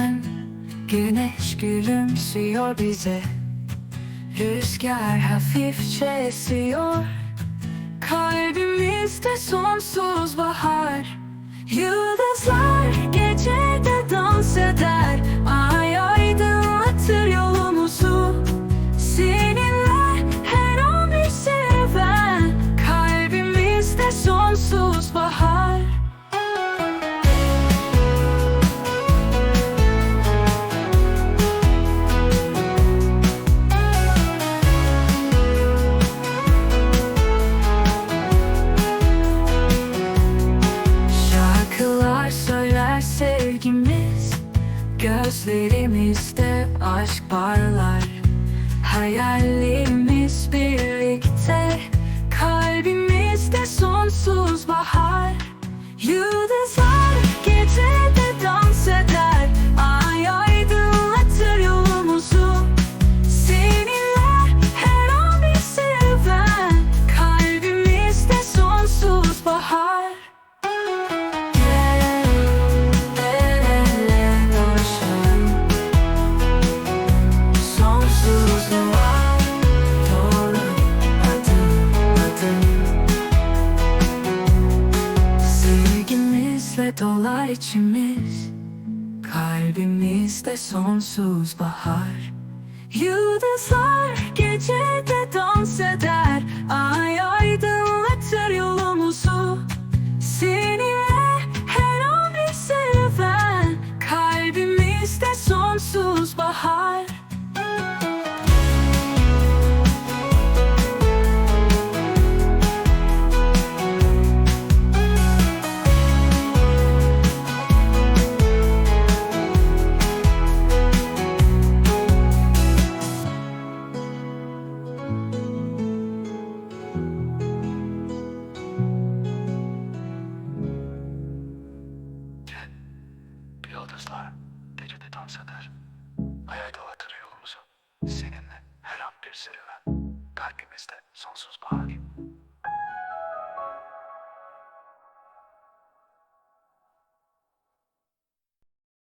Bazen güneş gülümsüyor bize. Rüzgar hafifçe esiyor. Kalbimizde sonsuz bahar. Yıldızlar gecede dans eder. Gözlerimizde aşk parlar Hayallerimiz birlikte. Kalbimizde sonsuz bahar. Yıldızlar dolar içimiz Kalbimizde sonsuz bahar. Yıldızlar gecede dans eder Ay aydınlatır yolumuzu. Seninle her an bir serüven Kalbimizde sonsuz bahar Yıldızlar gecede dans eder. Hayal dolatır yolumuzu. Seninle her an bir serüven. Kalbimizde sonsuz bahar.